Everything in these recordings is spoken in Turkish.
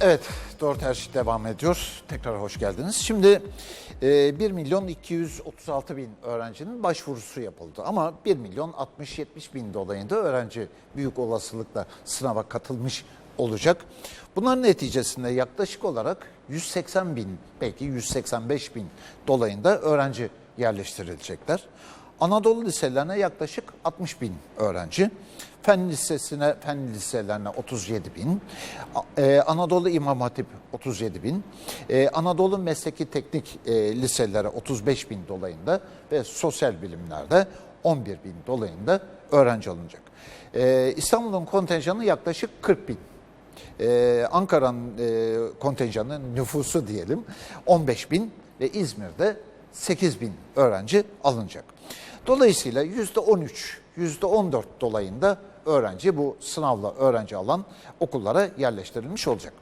Evet, Doğru Tercih devam ediyor. Tekrar hoş geldiniz. Şimdi e, 1 milyon 236 bin öğrencinin başvurusu yapıldı. Ama 1 milyon 60-70 bin dolayında öğrenci büyük olasılıkla sınava katılmış olacak. Bunların neticesinde yaklaşık olarak 180 bin, belki 185 bin dolayında öğrenci yerleştirilecekler. Anadolu liselerine yaklaşık 60 bin öğrenci. Fen lisesine, fen liselerine 37 bin, e, Anadolu İmam Hatip 37 bin, e, Anadolu Mesleki Teknik e, liselere 35 bin dolayında ve sosyal bilimlerde 11 bin dolayında öğrenci alınacak. İstanbul'un kontenjanı yaklaşık 40 bin. Ankara'nın e, kontenjanı nüfusu diyelim 15 bin ve İzmir'de 8 bin öğrenci alınacak. Dolayısıyla yüzde 13, yüzde 14 dolayında öğrenci bu sınavla öğrenci alan okullara yerleştirilmiş olacak.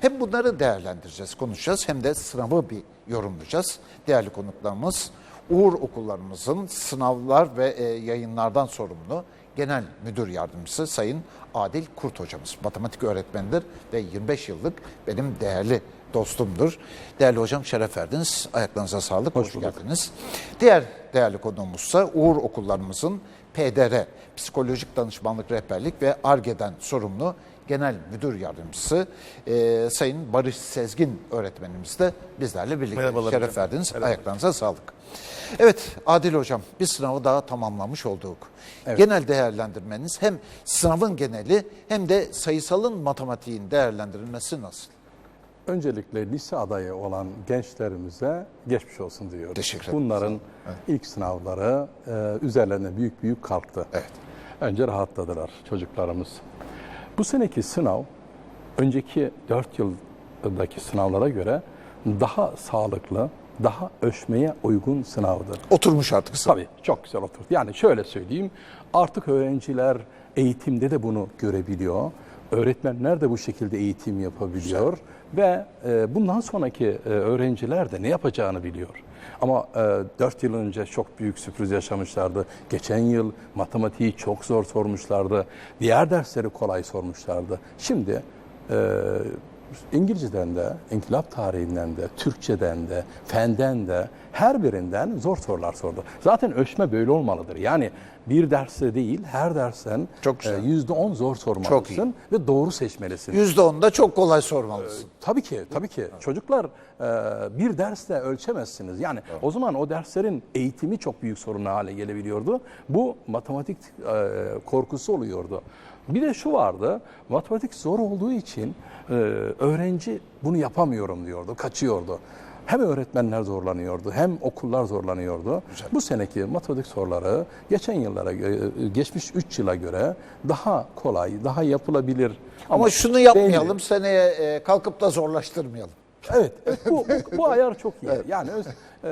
Hem bunları değerlendireceğiz, konuşacağız hem de sınavı bir yorumlayacağız. Değerli konuklarımız Uğur okullarımızın sınavlar ve e, yayınlardan sorumlu Genel Müdür Yardımcısı Sayın Adil Kurt hocamız. Matematik öğretmenidir ve 25 yıllık benim değerli dostumdur. Değerli hocam şeref verdiniz. Ayaklarınıza sağlık. Hoş, geldiniz. Diğer değerli konuğumuzsa Uğur okullarımızın PDR, Psikolojik Danışmanlık Rehberlik ve ARGE'den sorumlu Genel Müdür Yardımcısı e, Sayın Barış Sezgin öğretmenimiz de bizlerle birlikte. Merhabalar Şeref hocam. verdiniz. Ayaklarınıza sağlık. Evet Adil Hocam bir sınavı daha tamamlamış olduk. Genel değerlendirmeniz hem sınavın geneli hem de sayısalın matematiğin değerlendirilmesi nasıl? Öncelikle lise adayı olan gençlerimize geçmiş olsun diyoruz. Teşekkür ederim. Bunların ilk sınavları e, üzerlerine büyük büyük kalktı. Evet. Önce rahatladılar çocuklarımız. Bu seneki sınav önceki 4 yıldaki sınavlara göre daha sağlıklı, daha ölçmeye uygun sınavdır. Oturmuş artık sınav. Tabii çok güzel oturdu. Yani şöyle söyleyeyim artık öğrenciler eğitimde de bunu görebiliyor. Öğretmenler de bu şekilde eğitim yapabiliyor ve e, bundan sonraki e, öğrenciler de ne yapacağını biliyor. Ama e, 4 yıl önce çok büyük sürpriz yaşamışlardı. Geçen yıl matematiği çok zor sormuşlardı. Diğer dersleri kolay sormuşlardı. Şimdi e, İngilizceden de, inkılap tarihinden de, Türkçeden de, fenden de her birinden zor sorular sordu. Zaten ölçme böyle olmalıdır. Yani bir derste değil, her dersten Çok güzel. e, yüzde on zor sormalısın ve doğru seçmelisin. Yüzde onda çok kolay sormalısın. Tabii ki, tabii ki. Çocuklar e, bir dersle ölçemezsiniz. Yani o zaman o derslerin eğitimi çok büyük sorun hale gelebiliyordu. Bu matematik e, korkusu oluyordu. Bir de şu vardı, matematik zor olduğu için e, öğrenci bunu yapamıyorum diyordu, kaçıyordu. Hem öğretmenler zorlanıyordu, hem okullar zorlanıyordu. Bu seneki matematik soruları geçen yıllara, gö- geçmiş 3 yıla göre daha kolay, daha yapılabilir. Ama, şunu belli. yapmayalım seneye e, kalkıp da zorlaştırmayalım. Evet, evet, bu, bu, bu ayar çok iyi. Yani öz- e,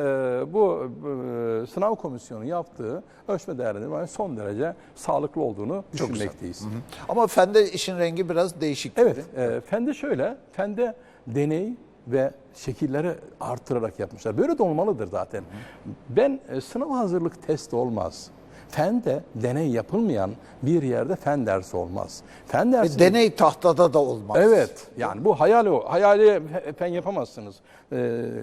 bu e, sınav komisyonu yaptığı ölçme değerlendirme son derece sağlıklı olduğunu düşünmekteyiz. Ama fende işin rengi biraz değişik. Evet, e, fende şöyle, fende deney ve şekilleri artırarak yapmışlar. Böyle de olmalıdır zaten. Ben e, sınav hazırlık testi olmaz. Fende deney yapılmayan bir yerde fen dersi olmaz. Fen dersi E, deney tahtada da olmaz. Evet. Yani bu hayal o. Hayali fen yapamazsınız. Ee,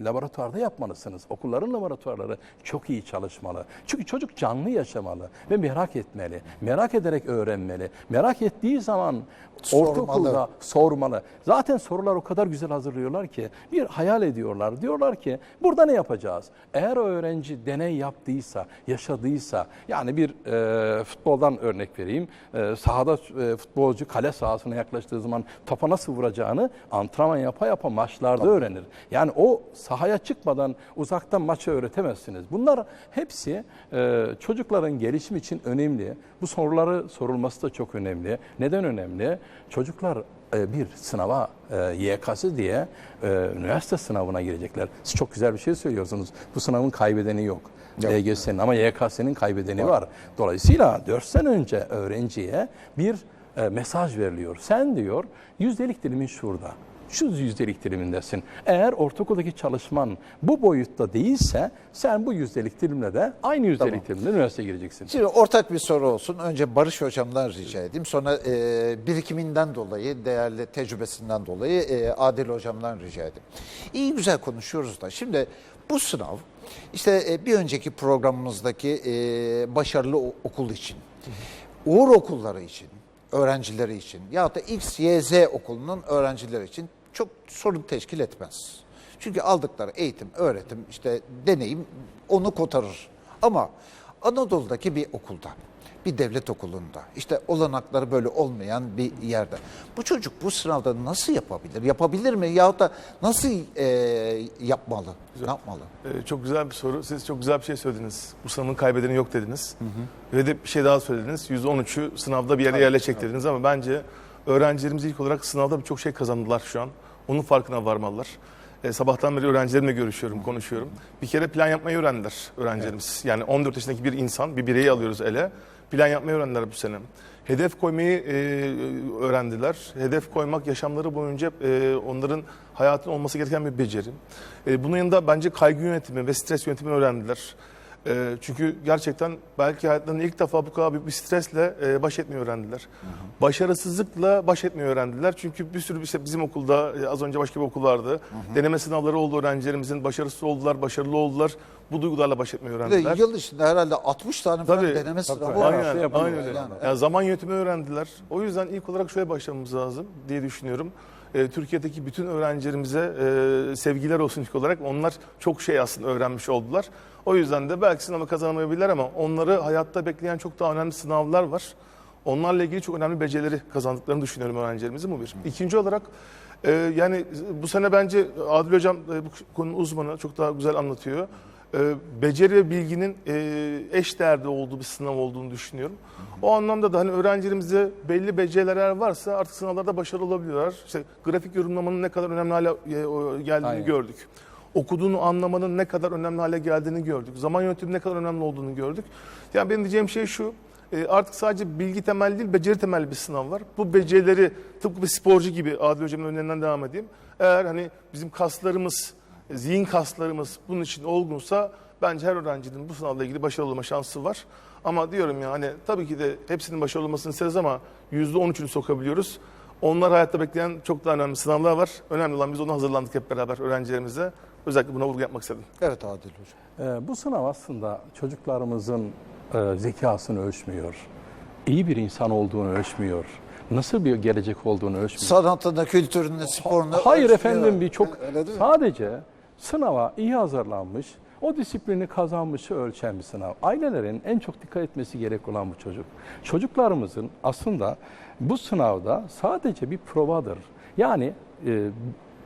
laboratuvarda yapmalısınız. Okulların laboratuvarları çok iyi çalışmalı. Çünkü çocuk canlı yaşamalı ve merak etmeli. Merak ederek öğrenmeli. Merak ettiği zaman Sormalı. ortaokulda sormalı. Zaten sorular o kadar güzel hazırlıyorlar ki bir hayal ediyorlar. Diyorlar ki burada ne yapacağız? Eğer o öğrenci deney yaptıysa, yaşadıysa yani bir e, futboldan örnek vereyim. E, sahada e, futbolcu kale sahasına yaklaştığı zaman topa nasıl vuracağını antrenman yapa yapa maçlarda öğrenir. Yani o sahaya çıkmadan uzaktan maçı öğretemezsiniz. Bunlar hepsi e, çocukların gelişimi için önemli. Bu soruları sorulması da çok önemli. Neden önemli? Çocuklar e, bir sınava e, YKS diye e, üniversite sınavına girecekler. Siz çok güzel bir şey söylüyorsunuz. Bu sınavın kaybedeni yok. LGS'nin ama YKS'nin kaybedeni var. Dolayısıyla 4 sene önce öğrenciye bir e, mesaj veriliyor. Sen diyor yüzdelik dilimin şurada. Şu yüzdelik dilimindesin. Eğer ortaokuldaki çalışman bu boyutta değilse sen bu yüzdelik dilimle de aynı yüzdelik dilimle üniversiteye gireceksin. Şimdi ortak bir soru olsun. Önce Barış Hocam'dan rica edeyim. Sonra e, birikiminden dolayı, değerli tecrübesinden dolayı e, Adil Hocam'dan rica edeyim. İyi güzel konuşuyoruz da. Şimdi bu sınav işte e, bir önceki programımızdaki e, başarılı okul için, uğur okulları için, öğrencileri için ya da X, Y, Z okulunun öğrencileri için çok sorun teşkil etmez. Çünkü aldıkları eğitim, öğretim, işte deneyim onu kotarır. Ama Anadolu'daki bir okulda, bir devlet okulunda, işte olanakları böyle olmayan bir yerde. Bu çocuk bu sınavda nasıl yapabilir? Yapabilir mi? Yahut da nasıl e, yapmalı? Ne yapmalı? Ee, çok güzel bir soru. Siz çok güzel bir şey söylediniz. Bu sınavın kaybedeni yok dediniz. Ve de bir şey daha söylediniz. %13'ü sınavda bir yere yerleşecek dediniz ama bence öğrencilerimiz ilk olarak sınavda birçok şey kazandılar şu an. Onun farkına varmalılar. Ee, sabahtan beri öğrencilerimle görüşüyorum, konuşuyorum. Bir kere plan yapmayı öğrendiler öğrencilerimiz. Yani 14 yaşındaki bir insan, bir bireyi alıyoruz ele. Plan yapmayı öğrendiler bu sene. Hedef koymayı e, öğrendiler. Hedef koymak yaşamları boyunca e, onların hayatın olması gereken bir beceri. E, bunun yanında bence kaygı yönetimi ve stres yönetimi öğrendiler. E, çünkü gerçekten belki hayatlarında ilk defa bu kadar büyük bir stresle e, baş etmeyi öğrendiler. Başarısızlıkla baş etmeyi öğrendiler. Çünkü bir sürü işte bizim okulda e, az önce başka bir okul vardı. Deneme sınavları oldu öğrencilerimizin. Başarısız oldular, başarılı oldular. Bu duygularla baş etmeyi Bir de öğrendiler. yıl içinde herhalde 60 tane falan Tabii. deneme sınavı tabii. var. Aynen, Şey yapılıyor aynen öyle. yani. Yani zaman yönetimi öğrendiler. O yüzden ilk olarak şöyle başlamamız lazım diye düşünüyorum. Ee, Türkiye'deki bütün öğrencilerimize e, sevgiler olsun ilk olarak. Onlar çok şey aslında öğrenmiş oldular. O yüzden de belki sınavı kazanamayabilirler ama onları hayatta bekleyen çok daha önemli sınavlar var. Onlarla ilgili çok önemli becerileri kazandıklarını düşünüyorum öğrencilerimizin bu bir. İkinci olarak e, yani bu sene bence Adil Hocam e, bu konunun uzmanı çok daha güzel anlatıyor. E, beceri ve bilginin e, eş değerde olduğu bir sınav olduğunu düşünüyorum. O anlamda da hani öğrencilerimizde belli beceriler varsa artık sınavlarda başarılı olabiliyorlar. İşte grafik yorumlamanın ne kadar önemli hale e, geldiğini Aynen. gördük. Okuduğunu anlamanın ne kadar önemli hale geldiğini gördük. Zaman yönetimi ne kadar önemli olduğunu gördük. Yani benim diyeceğim şey şu. e, Artık sadece bilgi temelli değil, beceri temelli bir sınav var. Bu becerileri tıpkı bir sporcu gibi Adil Hocam'ın önerinden devam edeyim. Eğer hani bizim kaslarımız, zihin kaslarımız bunun için olgunsa bence her öğrencinin bu sınavla ilgili başarılı olma şansı var. Ama diyorum ya hani tabii ki de hepsinin başarılı olmasını isteriz ama %13'ünü sokabiliyoruz. Onlar hayatta bekleyen çok daha önemli sınavlar var. Önemli olan biz ona hazırlandık hep beraber öğrencilerimize. Özellikle buna vurgu yapmak istedim. Evet Adil Hocam. Ee, bu sınav aslında çocuklarımızın e, zekasını ölçmüyor. İyi bir insan olduğunu ölçmüyor. Nasıl bir gelecek olduğunu ölçmüyor. Sanatını, kültürünü, sporunu... Hayır ölçmüyor. efendim bir çok sadece sınava iyi hazırlanmış, o disiplini kazanmışı ölçen bir sınav. Ailelerin en çok dikkat etmesi gerek olan bu çocuk. Çocuklarımızın aslında bu sınavda sadece bir provadır. Yani e,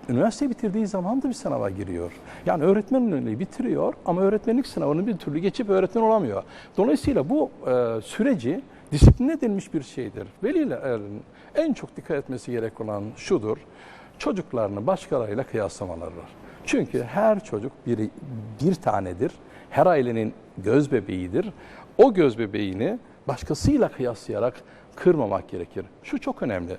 üniversite bitirdiği zaman da bir sınava giriyor. Yani öğretmenliği bitiriyor ama öğretmenlik sınavını bir türlü geçip öğretmen olamıyor. Dolayısıyla bu e, süreci disipline edilmiş bir şeydir. Velilerin en çok dikkat etmesi gerek olan şudur. Çocuklarını başkalarıyla kıyaslamaları. Çünkü her çocuk bir, bir tanedir. Her ailenin göz bebeğidir. O göz bebeğini başkasıyla kıyaslayarak kırmamak gerekir. Şu çok önemli.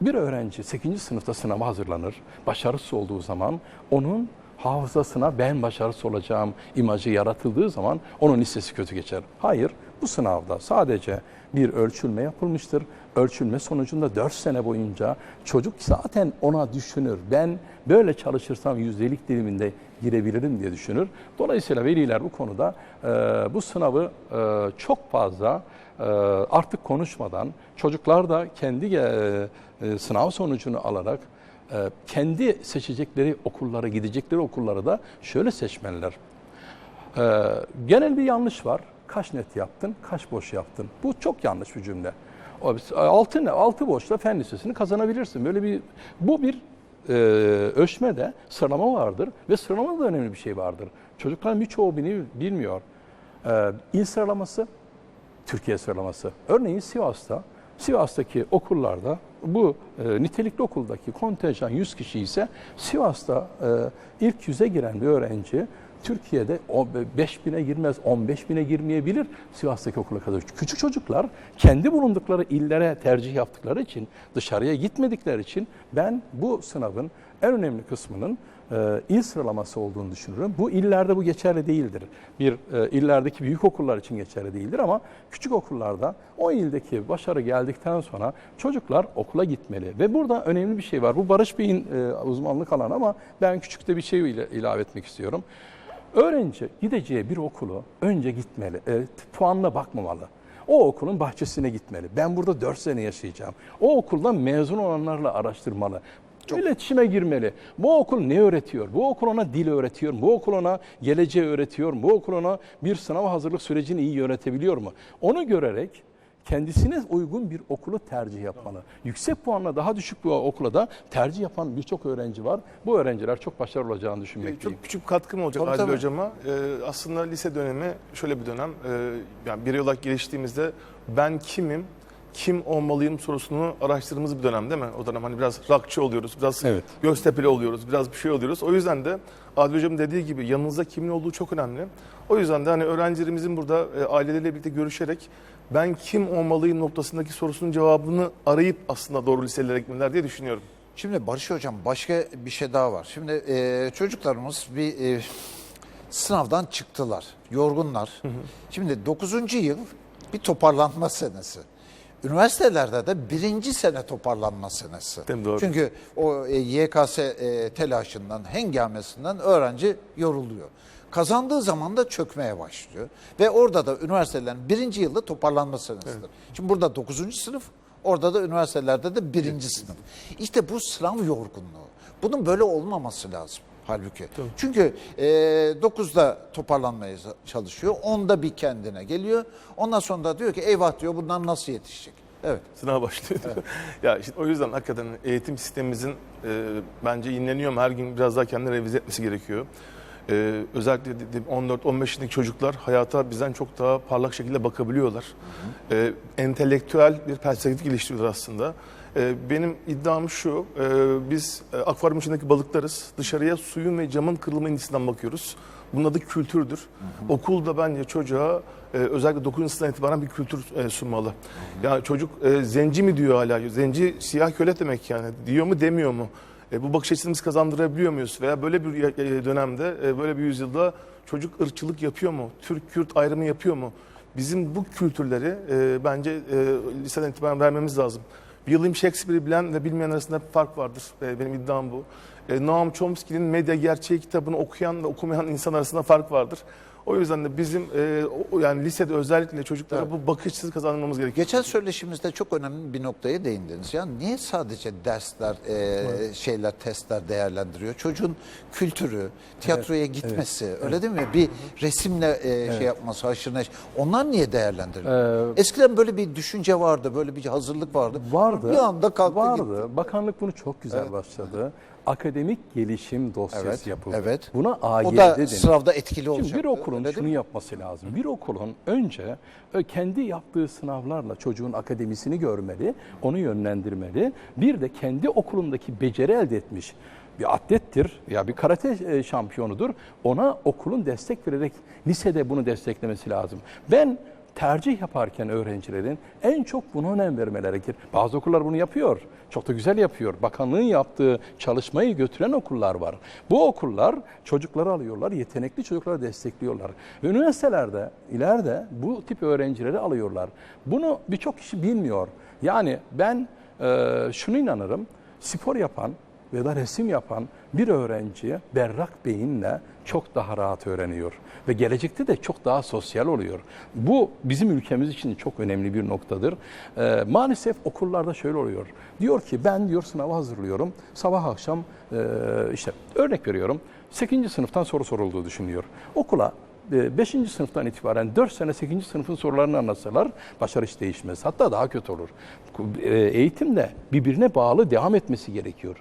Bir öğrenci 8. sınıfta sınava hazırlanır. Başarısız olduğu zaman onun hafızasına ben başarısız olacağım imajı yaratıldığı zaman onun listesi kötü geçer. Hayır, bu sınavda sadece bir ölçülme yapılmıştır. Ölçülme sonucunda 4 sene boyunca çocuk zaten ona düşünür. Ben böyle çalışırsam yüzdelik diliminde girebilirim diye düşünür. Dolayısıyla veliler bu konuda e, bu sınavı e, çok fazla e, artık konuşmadan çocuklar da kendi e, e, sınav sonucunu alarak e, kendi seçecekleri okullara, gidecekleri okulları da şöyle seçmeliler. Ee, genel bir yanlış var. Kaç net yaptın, kaç boş yaptın. Bu çok yanlış bir cümle. Altı, altı boşla fen lisesini kazanabilirsin. Böyle bir bu bir e, ölçmede sıralama vardır ve sıralamada da önemli bir şey vardır. Çocukların birçoğu bunu bilmiyor. Ee, il sıralaması, Türkiye sıralaması. Örneğin Sivas'ta, Sivas'taki okullarda bu e, nitelikli okuldaki kontenjan 100 kişi ise Sivas'ta e, ilk yüze giren bir öğrenci Türkiye'de 5 bine girmez, 15 bine girmeyebilir Sivas'taki okula kadar. Küçük çocuklar kendi bulundukları illere tercih yaptıkları için, dışarıya gitmedikleri için ben bu sınavın en önemli kısmının e, il sıralaması olduğunu düşünüyorum. Bu illerde bu geçerli değildir. Bir e, illerdeki büyük okullar için geçerli değildir ama küçük okullarda o ildeki başarı geldikten sonra çocuklar okula gitmeli. Ve burada önemli bir şey var. Bu Barış Bey'in e, uzmanlık alanı ama ben küçükte bir şey ilave etmek istiyorum. Öğrenci gideceği bir okulu önce gitmeli, e, puanla bakmamalı. O okulun bahçesine gitmeli. Ben burada 4 sene yaşayacağım. O okuldan mezun olanlarla araştırmalı. İletişime girmeli. Bu okul ne öğretiyor? Bu okul ona dil öğretiyor? Bu okul ona geleceği öğretiyor? Bu okul ona bir sınav hazırlık sürecini iyi yönetebiliyor mu? Onu görerek kendisine uygun bir okulu tercih yapmalı. Yüksek puanla daha düşük bir okula da tercih yapan birçok öğrenci var. Bu öğrenciler çok başarılı olacağını düşünmekteyim. Çok küçük bir katkım olacak Tabii, Adil tabii. Hocam'a. Ee, aslında lise dönemi şöyle bir dönem. Ee, yani bir olarak geliştiğimizde ben kimim, kim olmalıyım sorusunu araştırdığımız bir dönem değil mi? O dönem hani biraz rockçı oluyoruz, biraz Evet. Göztepe'li oluyoruz, biraz bir şey oluyoruz. O yüzden de Adil Hocam'ın dediği gibi yanınızda kimin olduğu çok önemli. O yüzden de hani öğrencilerimizin burada e, aileleriyle birlikte görüşerek ben kim olmalıyım noktasındaki sorusunun cevabını arayıp aslında doğru liselere gitmeler diye düşünüyorum. Şimdi Barış Hocam başka bir şey daha var. Şimdi e, çocuklarımız bir e, sınavdan çıktılar. Yorgunlar. Şimdi 9. yıl bir toparlanma senesi. Üniversitelerde de birinci sene toparlanma senesi. Değil mi? Doğru. Çünkü o e, YKS e, telaşından, hengamesinden öğrenci yoruluyor. Kazandığı zaman da çökmeye başlıyor. Ve orada da üniversitelerin birinci yılda toparlanma senesidir. Şimdi burada 9. sınıf, orada da üniversitelerde de birinci sınıf. İşte bu sınav yorgunluğu. Bunun böyle olmaması lazım. Halbuki. Çünkü e, 9'da toparlanmaya çalışıyor. 10'da bir kendine geliyor. Ondan sonra da diyor ki eyvah diyor bundan nasıl yetişecek? Evet. Sınav başlıyor. ya işte o yüzden hakikaten eğitim sistemimizin e, bence yenileniyor ama her gün biraz daha kendini revize etmesi gerekiyor. E, özellikle 14-15 yaşındaki çocuklar hayata bizden çok daha parlak şekilde bakabiliyorlar. E, entelektüel bir perspektif geliştiriyorlar aslında. E, benim iddiam şu, e, biz e, akvaryum içindeki balıklarız. Dışarıya suyun ve camın kırılma indisinden bakıyoruz. Bunun adı kültürdür. Okulda bence çocuğa e, özellikle 9. sınıftan itibaren bir kültür e, sunmalı. Yani çocuk zenci mi diyor hala? Zenci siyah köle demek yani. Diyor mu demiyor mu? E, bu bakış açısını biz kazandırabiliyor muyuz? Veya böyle bir dönemde, böyle bir yüzyılda çocuk ırkçılık yapıyor mu? Türk-Kürt ayrımı yapıyor mu? Bizim bu kültürleri e, bence e, liseden itibaren vermemiz lazım. William Shakespeare'i bilen ve bilmeyen arasında bir fark vardır. Benim iddiam bu. E, Noam Chomsky'nin Medya Gerçeği kitabını okuyan ve okumayan insan arasında fark vardır. O yüzden de bizim e, o- yani lisede özellikle çocuklara bu bakış açısı kazandırmamız gerekiyor. Geçen söyleşimizde çok önemli bir noktaya değindiniz. Ya niye sadece dersler, e, şeyler, testler değerlendiriyor? Çocuğun kültürü, tiyatroya gitmesi, öyle değil mi? Bir resimle e, şey yapması, haşır neşir. Onlar niye değerlendiriliyor? Eskiden böyle bir düşünce vardı, böyle bir hazırlık vardı. Vardı. Bir anda kalktı Vardı. gitti. Bakanlık bunu çok güzel başladı. Akademik gelişim dosyası Evet, yapıldı. evet. Buna AYD O da denir. sınavda etkili olacak. Şimdi bir okulun öyle şunu yapması lazım. Bir okulun önce kendi yaptığı sınavlarla çocuğun akademisini görmeli, onu yönlendirmeli. Bir de kendi okulundaki beceri elde etmiş bir atlettir ya bir karate e, şampiyonudur. Ona okulun destek vererek lisede bunu desteklemesi lazım. Ben tercih yaparken öğrencilerin en çok buna önem vermeleri gerekir. Bazı okullar bunu yapıyor. Çok da güzel yapıyor. Bakanlığın yaptığı çalışmayı götüren okullar var. Bu okullar çocukları alıyorlar, yetenekli çocukları destekliyorlar. Ve üniversitelerde ileride bu tip öğrencileri alıyorlar. Bunu birçok kişi bilmiyor. Yani ben e, şunu inanırım. Spor yapan ya da resim yapan bir öğrenci berrak beyinle çok daha rahat öğreniyor. Ve gelecekte de çok daha sosyal oluyor. Bu bizim ülkemiz için çok önemli bir noktadır. Ee, maalesef okullarda şöyle oluyor. Diyor ki ben diyor sınava hazırlıyorum. Sabah akşam e, işte örnek veriyorum. 8. sınıftan soru sorulduğu düşünüyor. Okula 5. sınıftan itibaren 4 sene 8. sınıfın sorularını anlatsalar başarı hiç değişmez. Hatta daha kötü olur. E, Eğitim de birbirine bağlı devam etmesi gerekiyor.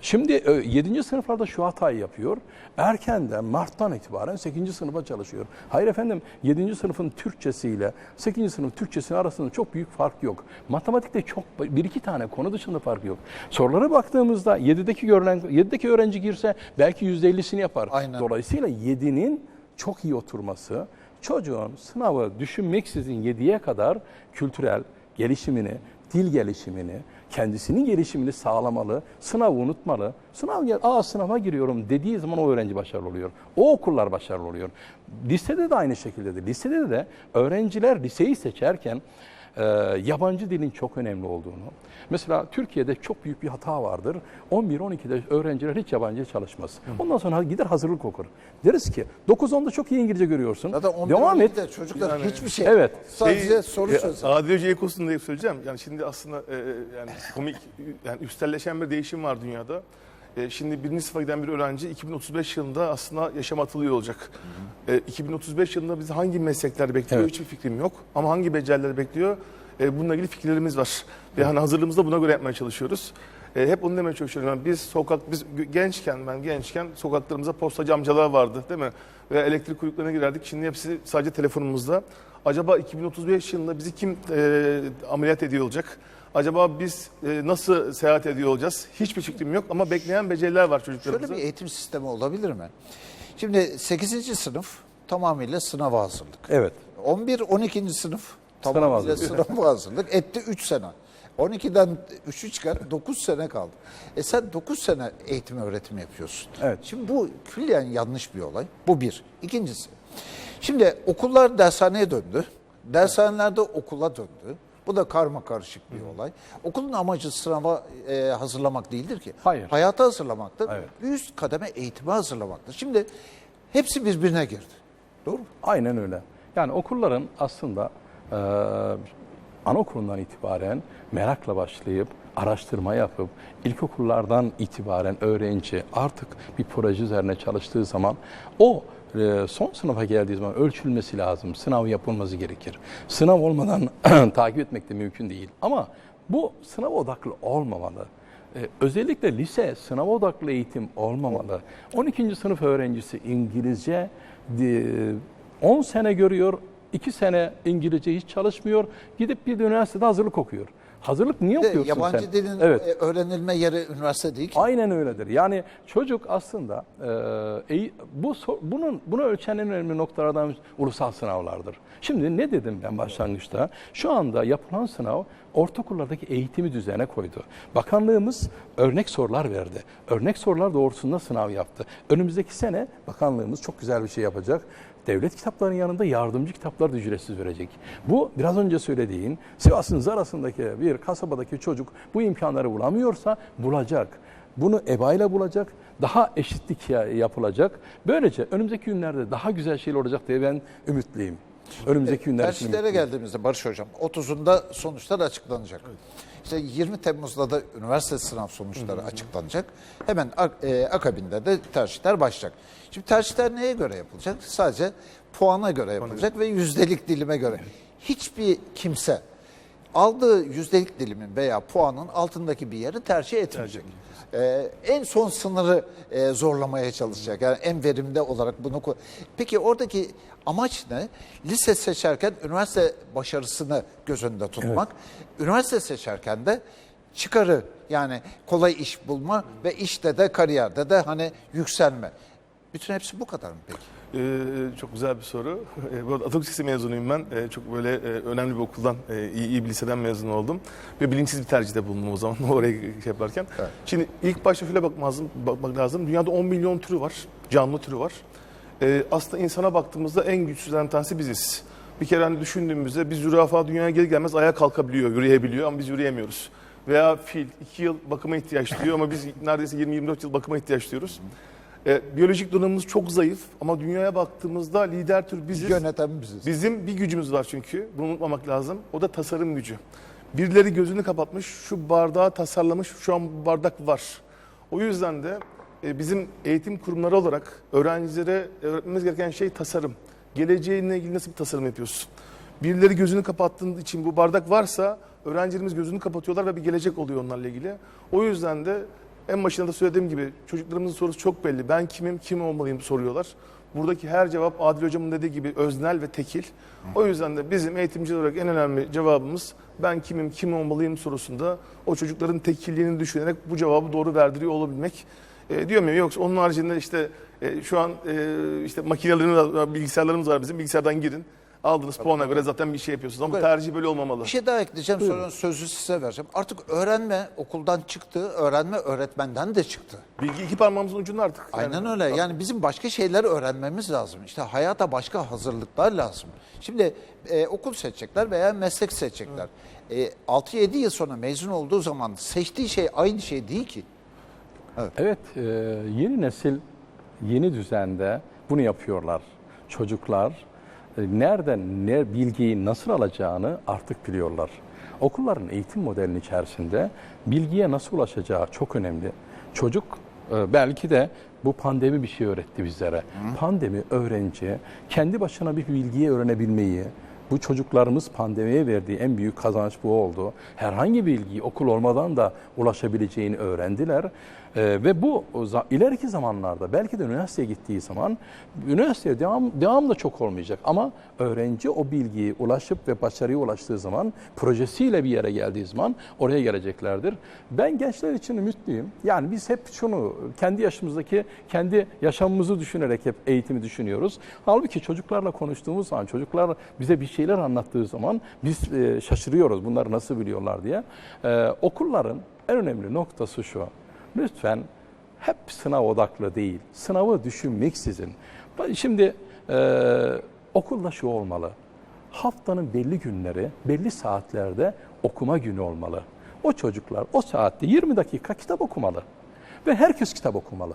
Şimdi 7. sınıflarda şu hatayı yapıyor. Erkenden Mart'tan itibaren 8. sınıfa çalışıyor. Hayır efendim 7. sınıfın Türkçesiyle 8. sınıf Türkçesi arasında çok büyük fark yok. Matematikte çok bir iki tane konu dışında fark yok. Sorulara baktığımızda 7'deki görülen 7'deki öğrenci girse belki %50'sini yapar. Aynen. Dolayısıyla 7'nin çok iyi oturması çocuğun sınavı düşünmeksizin 7'ye kadar kültürel gelişimini, dil gelişimini, kendisinin gelişimini sağlamalı, sınavı unutmalı. Sınav gel, aa sınava giriyorum dediği zaman o öğrenci başarılı oluyor. O okullar başarılı oluyor. Lisede de aynı şekildedir. Lisede de öğrenciler liseyi seçerken e, yabancı dilin çok önemli olduğunu. Mesela Türkiye'de çok büyük bir hata vardır. 11-12'de öğrenciler hiç yabancı çalışmaz. Ondan sonra gider hazırlık okur. Deriz ki 9-10'da çok iyi İngilizce görüyorsun. Zaten 11 Devam et. de çocuklar hiçbir şey. Evet. Sadece Şey, soru e, çözün. Adil Hoca ekosunda söyleyeceğim. Yani şimdi aslında e, e, yani komik, yani üstelleşen bir değişim var dünyada. E, şimdi birinci sınıfa giden bir öğrenci 2035 yılında aslında yaşam atılıyor olacak. E, 2035 yılında bizi hangi meslekler bekliyor Evet. hiçbir fikrim yok. Ama hangi beceriler bekliyor e, bununla ilgili fikirlerimiz var. Ve hani hazırlığımızda buna göre yapmaya çalışıyoruz. E, hep onu demeye çalışıyorum. Yani biz sokak, biz gençken, ben gençken sokaklarımızda postacı amcalar vardı değil mi? Ve elektrik kuyruklarına girerdik. Şimdi hepsi sadece telefonumuzda. Acaba 2035 yılında bizi kim e, ameliyat ediyor olacak? Acaba biz e, nasıl seyahat ediyor olacağız? Hiçbir fikrim yok ama bekleyen beceriler var Şöyle çocuklarımızda. bir eğitim sistemi olabilir mi? Şimdi 8. sınıf tamamıyla sınava hazırlık. Evet. 11-12. sınıf tamamıyla hazırlık. sınava hazırlık. Etti 3 sene. 12'den 3'ü çıkar 9 sene kaldı. E sen 9 sene eğitim öğretim yapıyorsun. Evet. Şimdi bu külliyen yanlış bir olay. Bu bir. İkincisi. Şimdi okullar dershaneye döndü. Dershanelerde okula döndü. Bu da karma karışık bir olay. Okulun amacı sınava e, hazırlamak değildir ki. Hayır. Hayata hazırlamaktır. Evet. Üst kademe eğitime hazırlamaktır. Şimdi hepsi birbirine girdi. Doğru mu? Aynen öyle. Yani okulların aslında e, anaokulundan itibaren merakla başlayıp araştırma yapıp ilkokullardan itibaren öğrenci artık bir proje üzerine çalıştığı zaman o e, son sınıfa geldiği zaman ölçülmesi lazım. Sınav yapılması gerekir. Sınav olmadan takip etmek de mümkün değil. Ama bu sınav odaklı olmamalı. Ee, özellikle lise sınav odaklı eğitim olmamalı. 12. sınıf öğrencisi İngilizce di- 10 sene görüyor, 2 sene İngilizce hiç çalışmıyor, gidip bir de üniversitede hazırlık okuyor. Hazırlık niye de okuyorsun yabancı sen? dilin Evet. e, öğrenilme yeri üniversite değil ki. Aynen öyledir. Yani çocuk aslında e, bu bunun bunu ölçen en önemli noktalardan ulusal sınavlardır. Şimdi ne dedim ben başlangıçta? Şu anda yapılan sınav ortaokullardaki eğitimi düzene koydu. Bakanlığımız örnek sorular verdi. Örnek sorular doğrultusunda sınav yaptı. Önümüzdeki sene bakanlığımız çok güzel bir şey yapacak. Devlet kitaplarının yanında yardımcı kitaplar da ücretsiz verecek. Bu biraz önce söylediğin Sivas'ın Zarası'ndaki bir kasabadaki çocuk bu imkanları bulamıyorsa bulacak. Bunu ebayla bulacak, daha eşitlik ya- yapılacak. Böylece önümüzdeki günlerde daha güzel şeyler olacak diye ben ümitliyim. Önümüzdeki günler için geldiğimizde Barış Hocam 30'unda sonuçlar açıklanacak. İşte 20 Temmuz'da da üniversite sınav sonuçları açıklanacak. Hemen ak- e, akabinde de tercihler başlayacak. Şimdi tercihler neye göre yapılacak? Sadece puana göre yapılacak ve yüzdelik dilime göre. Hiçbir kimse aldığı yüzdelik dilimin veya puanın altındaki bir yeri tercih etmeyecek. Ee, en son sınırı e, zorlamaya çalışacak. Yani en verimli olarak bunu koy- Peki oradaki amaç ne? Lise seçerken üniversite başarısını göz önünde tutmak. Üniversite seçerken de çıkarı yani kolay iş bulma ve işte de kariyerde de hani yükselme. Bütün hepsi bu kadar mı peki? Ee, çok güzel bir soru. Ee, bu arada Atatürk Lisesi mezunuyum ben. Ee, çok böyle e, önemli bir okuldan, e, iyi, iyi bir liseden mezun oldum. Ve bilinçsiz bir tercihte bulundum o zaman oraya şey yaparken. Evet. Şimdi ilk başta şöyle bakmak lazım, bakmak lazım. Dünyada 10 milyon türü var, canlı türü var. Ee, aslında insana baktığımızda en güçsüzlerden tanesi biziz. Bir kere hani düşündüğümüzde bir zürafa dünyaya gelir gelmez ayağa kalkabiliyor, yürüyebiliyor ama biz yürüyemiyoruz. Veya fil 2 yıl bakıma ihtiyaç duyuyor ama biz neredeyse 20-24 yıl bakıma ihtiyaç duyuyoruz. Ee, biyolojik donanımımız çok zayıf ama dünyaya baktığımızda lider tür biziz. Yöneten biziz. Bizim bir gücümüz var çünkü. Bunu unutmamak lazım. O da tasarım gücü. Birileri gözünü kapatmış, şu bardağı tasarlamış, şu an bu bardak var. O yüzden de e, bizim eğitim kurumları olarak öğrencilere öğretmemiz gereken şey tasarım. geleceğinle ilgili nasıl bir tasarım yapıyorsun? Birileri gözünü kapattığın için bu bardak varsa öğrencilerimiz gözünü kapatıyorlar ve bir gelecek oluyor onlarla ilgili. O yüzden de en başında da söylediğim gibi çocuklarımızın sorusu çok belli. Ben kimim, kim olmalıyım soruyorlar. Buradaki her cevap Adil Hocam'ın dediği gibi öznel ve tekil. O yüzden de bizim eğitimciler olarak en önemli cevabımız ben kimim, kim olmalıyım sorusunda o çocukların tekilliğini düşünerek bu cevabı doğru verdiriyor olabilmek. E, diyor muyum? Yoksa onun haricinde işte e, şu an e, işte makinelerimiz, var, bilgisayarlarımız var bizim. Bilgisayardan girin. Aldınız puana göre zaten bir şey yapıyorsunuz ama tercih böyle olmamalı. Bir şey daha ekleyeceğim sonra sözü size vereceğim. Artık öğrenme okuldan çıktı, öğrenme öğretmenden de çıktı. Bilgi iki parmağımızın ucunda artık. Aynen Yani- öyle. Yani bizim başka şeyler öğrenmemiz lazım. İşte hayata başka hazırlıklar lazım. Şimdi e, okul seçecekler veya meslek seçecekler. E, 6-7 yıl sonra mezun olduğu zaman seçtiği şey aynı şey değil ki. Evet, e, yeni nesil yeni düzende bunu yapıyorlar. Çocuklar nereden ne bilgiyi nasıl alacağını artık biliyorlar. Okulların eğitim modelinin içerisinde bilgiye nasıl ulaşacağı çok önemli. Çocuk e, belki de bu pandemi bir şey öğretti bizlere. Pandemi öğrenci kendi başına bir bilgiyi öğrenebilmeyi, bu çocuklarımız pandemiye verdiği en büyük kazanç bu oldu. Herhangi bir bilgiyi okul olmadan da ulaşabileceğini öğrendiler. Ee, ve bu ileriki zamanlarda belki de üniversiteye gittiği zaman üniversiteye devam, devam da çok olmayacak. Ama öğrenci o bilgiyi ulaşıp ve başarıya ulaştığı zaman projesiyle bir yere geldiği zaman oraya geleceklerdir. Ben gençler için ümitliyim. Yani biz hep şunu kendi yaşımızdaki kendi yaşamımızı düşünerek hep eğitimi düşünüyoruz. Halbuki çocuklarla konuştuğumuz zaman çocuklar bize bir şeyler anlattığı zaman biz e, şaşırıyoruz bunları nasıl biliyorlar diye. Ee, okulların en önemli noktası şu. Lütfen hep sınav odaklı değil. Sınavı düşünmeksizin. Şimdi e, okulda şu olmalı. Haftanın belli günleri, belli saatlerde okuma günü olmalı. O çocuklar o saatte 20 dakika kitap okumalı. Ve herkes kitap okumalı.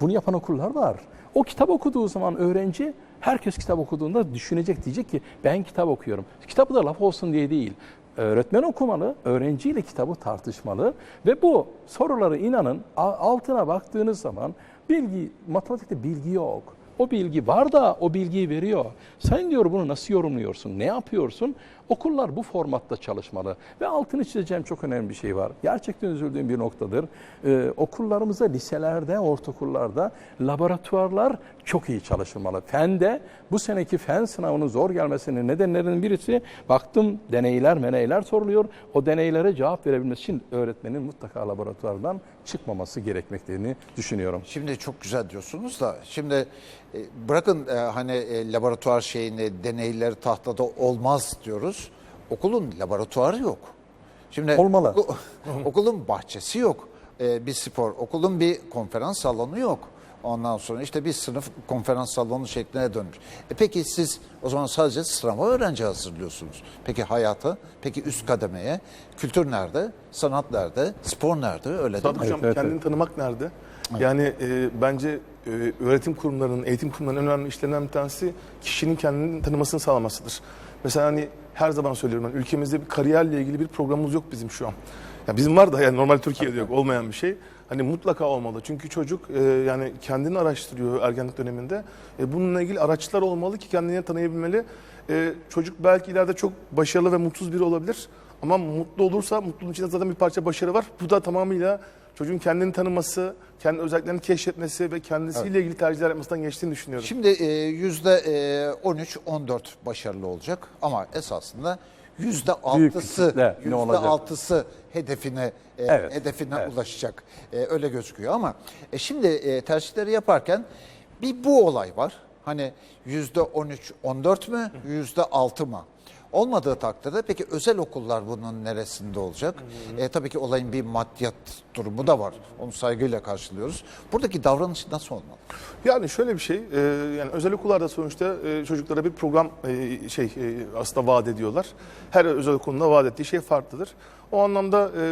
Bunu yapan okullar var. O kitap okuduğu zaman öğrenci herkes kitap okuduğunda düşünecek diyecek ki ben kitap okuyorum. Kitabı da laf olsun diye değil. Öğretmen okumalı, öğrenciyle kitabı tartışmalı ve bu soruları inanın altına baktığınız zaman bilgi, matematikte bilgi yok. O bilgi var da o bilgiyi veriyor. Sen diyor bunu nasıl yorumluyorsun, ne yapıyorsun? Okullar bu formatta çalışmalı. Ve altını çizeceğim çok önemli bir şey var. Gerçekten üzüldüğüm bir noktadır. Ee, okullarımızda, liselerde, ortaokullarda laboratuvarlar çok iyi çalışılmalı. Fende bu seneki fen sınavının zor gelmesinin nedenlerinin birisi baktım deneyler meneyler soruluyor. O deneylere cevap verebilmesi için öğretmenin mutlaka laboratuvardan çıkmaması gerekmekteğini düşünüyorum. Şimdi çok güzel diyorsunuz da şimdi e, bırakın e, hani e, laboratuvar şeyini deneyleri tahtada olmaz diyoruz. Okulun laboratuvarı yok. Şimdi Olmalı. oku- okulun bahçesi yok. Bir spor, okulun bir konferans salonu yok. Ondan sonra işte bir sınıf konferans salonu şekline dönmüş. E peki siz o zaman sadece sınava öğrenci hazırlıyorsunuz. Peki hayata, peki üst kademeye, kültür nerede, sanat nerede, spor nerede öyle değil Sadık mi? Hocam evet, kendini evet. tanımak nerede? Yani e, bence e, öğretim kurumlarının, eğitim kurumlarının en önemli işlerinden bir tanesi kişinin kendini tanımasını sağlamasıdır. Mesela hani her zaman söylüyorum ben ülkemizde bir kariyerle ilgili bir programımız yok bizim şu an. Ya bizim var da yani normal Türkiye'de yok olmayan bir şey. Hani mutlaka olmalı. Çünkü çocuk e, yani kendini araştırıyor ergenlik döneminde. E, bununla ilgili araçlar olmalı ki kendini tanıyabilmeli. E, çocuk belki ileride çok başarılı ve mutsuz biri olabilir. Ama mutlu olursa mutluluğun içinde zaten bir parça başarı var. Bu da tamamıyla çocuğun kendini tanıması, kendi özelliklerini keşfetmesi ve kendisiyle ilgili tercihler yapmasından geçtiğini düşünüyorum. Şimdi e, yüzde e, 13-14 başarılı olacak ama esasında yüzde altısı yüzde altısı hedefine e, Evet, hedefine evet. ulaşacak E, öyle gözüküyor ama e, şimdi e, tercihleri yaparken bir bu olay var hani yüzde 13-14 mü yüzde 6 mı? Olmadığı takdirde peki özel okullar bunun neresinde olacak? E, tabii ki olayın bir maddiyat durumu da var. Onu saygıyla karşılıyoruz. Buradaki davranış nasıl olmalı? Yani şöyle bir şey, e, yani özel okullarda sonuçta e, çocuklara bir program e, şey e, aslında vaat ediyorlar. Her özel okulun da vaat ettiği şey farklıdır. O anlamda e,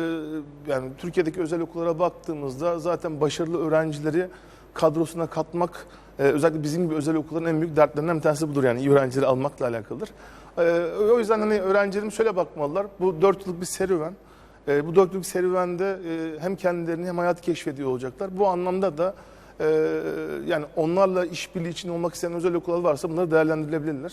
yani Türkiye'deki özel okullara baktığımızda zaten başarılı öğrencileri kadrosuna katmak e, özellikle bizim gibi özel okulların en büyük dertlerinden bir tanesi budur yani iyi öğrencileri almakla alakalıdır. E, o yüzden hani öğrencilerimiz şöyle bakmalılar. Bu dört yıllık bir serüven. E, bu dört yıllık serüvende e, hem kendilerini hem hayatı keşfediyor olacaklar. Bu anlamda da Ee, yani onlarla işbirliği içinde olmak isteyen özel okullar varsa bunları değerlendirilebilirler.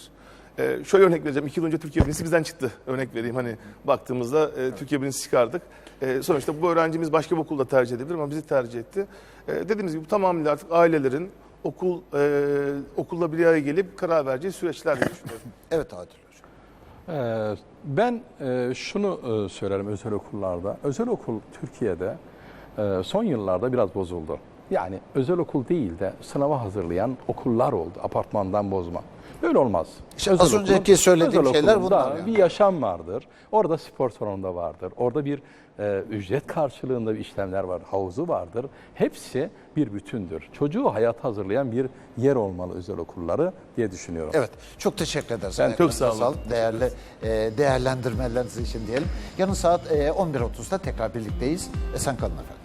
Ee, şöyle örnek vereceğim. İki yıl önce Türkiye birincisi bizden çıktı. Örnek vereyim. Hani baktığımızda e, Türkiye birincisi çıkardık. E, sonuçta bu öğrencimiz başka bir okulda tercih edebilir ama bizi tercih etti. E, dediğimiz gibi tamamıyla artık ailelerin okul e, okulla bir araya gelip karar vereceği süreçler diye düşünüyorum. Evet Adil. Ee, Ben e, şunu e, söylerim özel okullarda. Özel okul Türkiye'de e, son yıllarda biraz bozuldu. Yani özel okul değil de sınava hazırlayan okullar oldu. Apartmandan bozma. Böyle olmaz. İşte az önceki söylediğim şeyler bunlar yani. Bir yaşam vardır. Orada spor salonu vardır. Orada bir e, ücret karşılığında bir işlemler var. Havuzu vardır. Hepsi bir bütündür. Çocuğu hayata hazırlayan bir yer olmalı özel okulları diye düşünüyorum. Evet, çok teşekkür ederiz. Ben çok sağ olun. sağlık. Değerli e, değerlendirmeleriniz için diyelim. Yarın saat e, 11.30'da tekrar birlikteyiz. Esen kalın efendim.